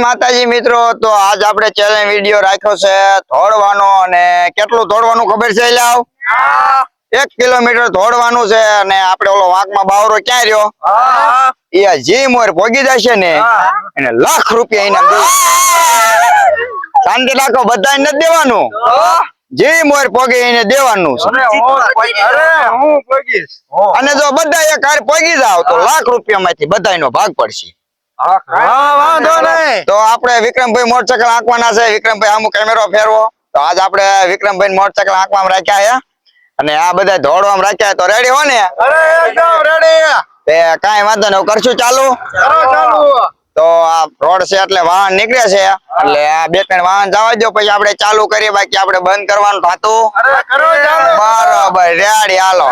માતાજી મિત્રો તો આજ આપણે ચેલેન્જ વીડિયો રાખ્યો છે દોડવાનો અને કેટલું દોડવાનું ખબર છે લાવ એક કિલોમીટર દોડવાનું છે અને આપડે ઓલો વાંકમાં બાવરો ક્યાં રહ્યો? એ આ જી મોર ભોગી જશે ને એને લાખ રૂપિયા ઇનામ દેવું શાંતિ રાખો બધા નથી દેવાનું? જી મોર પોગે એને દેવાનું છે. અને જો બધા એક હારે પોગી જાવ તો લાખ રૂપિયા માંથી બધાનો ભાગ પડશે. તો આપણે વિક્રમભાઈ મોટરસાયકલ આંકવાના છે. વિક્રમભાઈ આમ કેમેરો ફેરવો. તો આજ આપણે વિક્રમભાઈ મોટરસાયકલ આંકવામાં રાખ્યા છે. અને આ બધા દોડવામાં રાખ્યા તો રેડી હો ને? તે કાંઈ વાંધો નહીં. કરશું ચાલુ? તો આ રોડ છે એટલે વાહન નીકળે છે. એટલે આ બે ત્રણ વાહન જવા દો પછી આપણે ચાલુ કરીએ. બાકી આપણે બંધ કરવાનું થતું. બરોબર. રેડી હાલો.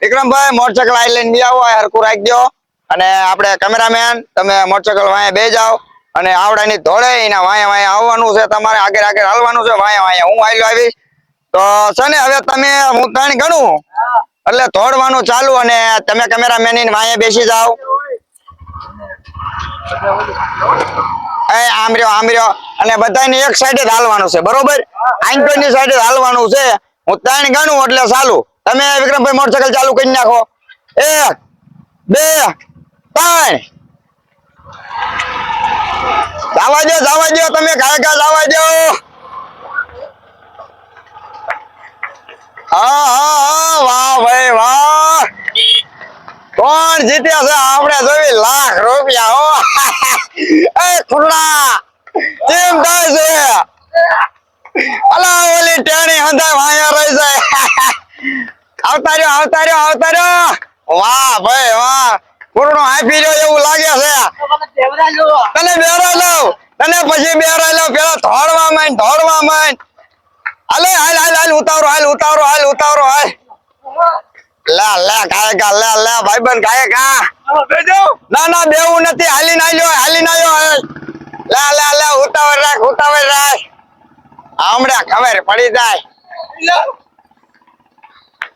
વિક્રમભાઈ મોટરસાયકલ આઈલેન્ડ બી આવો. હરકું હરખું રાખી દો અને આપણે કેમેરામેન તમે મોટરસાયકલ વાંહે બે જાઓ અને આવડાની ધોળે એના વાંહે વાંહે આવવાનું છે, તમારે આગળ આગળ હાલવાનું છે, વાંહે વાંહે હું આવેલો આવીશ. તો છે ને, હવે તમે, હું ત્રણ ગણું. એટલે દોડવાનું ચાલુ અને તમે કેમેરામેન વાંહે બેસી જાઓ. એ આમ રહ્યો આમ રહ્યો. અને બધાને એક સાઈડે હાલવાનું છે, બરોબર? આંગો ની સાઈડે હાલવાનું છે. હું ત્રણ ગણું, એટલે ચાલુ. તમે વિક્રમભાઈ મોટરસાયકલ ચાલુ કરી નાખો. એક, બે ત્રણ જવા દો જવા દો તમે ઘરે ઘર જવા દો વાહ ભાઈ, વાહ. કોણ જીત્યા છે? આપણે જોઈ લાખ રૂપિયા, હો. એ ખુરડા કેમ થાય છે? અલા, ઓલી ટેણી હંધાય વાયા રહી જાય. આવતા રહ્યો આવતા રહ્યો આવતા રહ્યો વાહ ભાઈ, વાહ. પૂર્ણો આપી રહ્યો એવું લાગે છે. તને બેરા લઉં. તને પછી બેરા લઉં. પેલા ધોળવા માંડ ધોળવા માંડ. હાલે, હાલ હાલ હાલ ઉતારો હાલ ઉતારો હાલ ઉતારો હાલ. લે, લા કાય કા લે લે, ભાઈબંધ કાય કા ના ના, બેવું નથી. હાલી ના લ્યો હાલી. ના લ્યો લે લે લે રાખ, ઉતાવળ રાખ. હમણાં ખબર પડી જાય.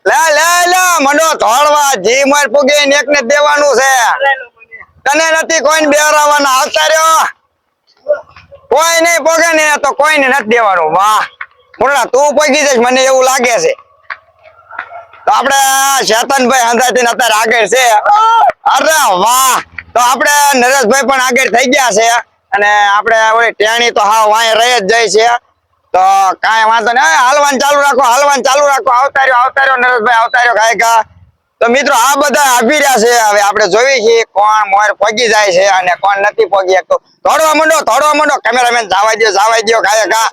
લે લે લે મનો ધોળવા જી માર પુગે ને દેવાનું છે. તને નથી કોઈને બેરાવાના આવતા રહ્યો કોઈ નહીં પોગે ને, તો કોઈને નથી દેવાનું. વાહ. મુરડા, તું પગી જઈશ, મને એવું લાગે છે. તો આપણે શેતનભાઈ હંધાતી અત્યારે આગળ છે. અરે વાહ. તો આપણે નરેશભાઈ પણ આગળ થઈ ગયા છે. અને આપણે ટેણી તો હા વાય રહી જ જાય છે. તો કાંઈ વાંધો નહીં. હાલવાન ચાલુ રાખો હાલવાન ચાલુ રાખો. આવતા રહ્યો આવતા રહ્યો નરેશભાઈ આવતા રહ્યો ગાયકા. તો મિત્રો આ બધા આપી રહ્યા છે. હવે આપણે જોઈએ છીએ કોણ મોર પગી જાય છે અને કોણ નથી પગી શકતો. ધોડવા માંડો થોડવા માંડો. કેમેરામેન જાવા દો જાવા દો ગાયકા.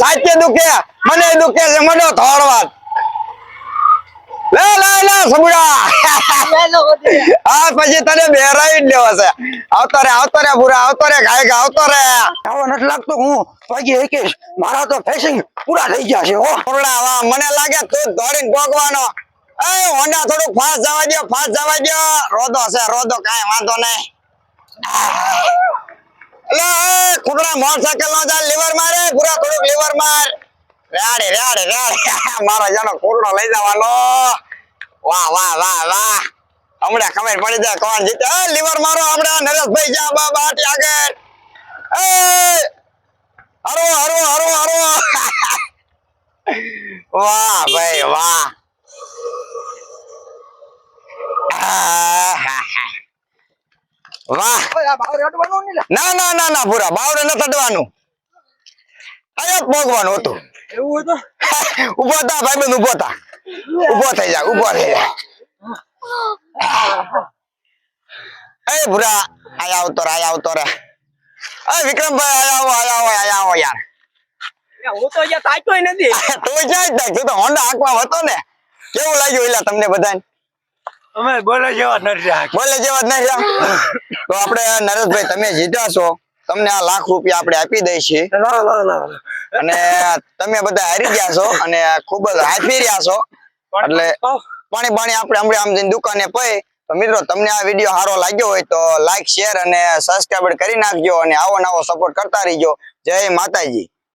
સાચે દુખે. મને દુખે છે માંડો થોડવા લે લે લે સબુડા. હા પછી તને બેરાઈ જ લેવો છે. આવતો રે આવતો રે પૂરા આવતો રે ગાય આવતો રે આવો નથી લાગતો હું પછી એકેશ મારા તો ફેસિંગ પૂરા થઈ ગયા છે વાહ મને લાગે તું દોડીને ભોગવાનો. એ હોન્ડા થોડુંક ફાસ્ટ જવા દો ફાસ્ટ જવા દો રોદો છે રોદો કાંઈ વાંધો નહીં. એટલે એ મોટરસાયકલ નો જા લીવર મારે પૂરા થોડુંક લીવર માર. રાડે રાડે રાડે. મારો જાનો કુરડો લઈ જવાનો. વાહ વાહ વાહ વાહ. હમણાં ખબર પડી જાય કોણ જીતે. લીવર મારો હમણાં નરેશભાઈ જા બાબા બાટી આગળ. હરો હરો હરો હરો વાહ ભાઈ વાહ. વાહ. ના ના ના ના પૂરા બાવડે ન તડવાનું અરે ભોગવાનું હતું. એવું હતું ઊભો ભાઈ બેન ઊભો તા ઊભો થઈ જા ઊભો થઈ જા. એ ભૂરા આયા આવતો રે આયા આવતો રે. એ વિક્રમભાઈ આયા આવો આયા આવો આયા આવો યાર. હું તો અહીંયા તાક્યોય નથી. તું ક્યાં જ તું તો હોન્ડા આંકવા હતો ને. કેવું લાગ્યું એલા તમને બધાને? અમે બોલે જેવા નથી બોલે જેવા જ તો આપણે નરેશભાઈ તમે જીત્યા છો. તમને આ લાખ રૂપિયા આપણે આપી દઈશું ના ના ના અને તમે બધા હારી ગયા છો અને ખૂબ જ હાફી રહ્યા છો. એટલે પાણી પાણી આપણે હમણાં આમ જઈને દુકાને પઈ. તો મિત્રો, તમને આ વીડિયો સારો લાગ્યો હોય તો લાઈક શેર અને સબસ્ક્રાઈબ કરી નાખજો અને આવો નવો સપોર્ટ કરતા રહીજો. જય માતાજી.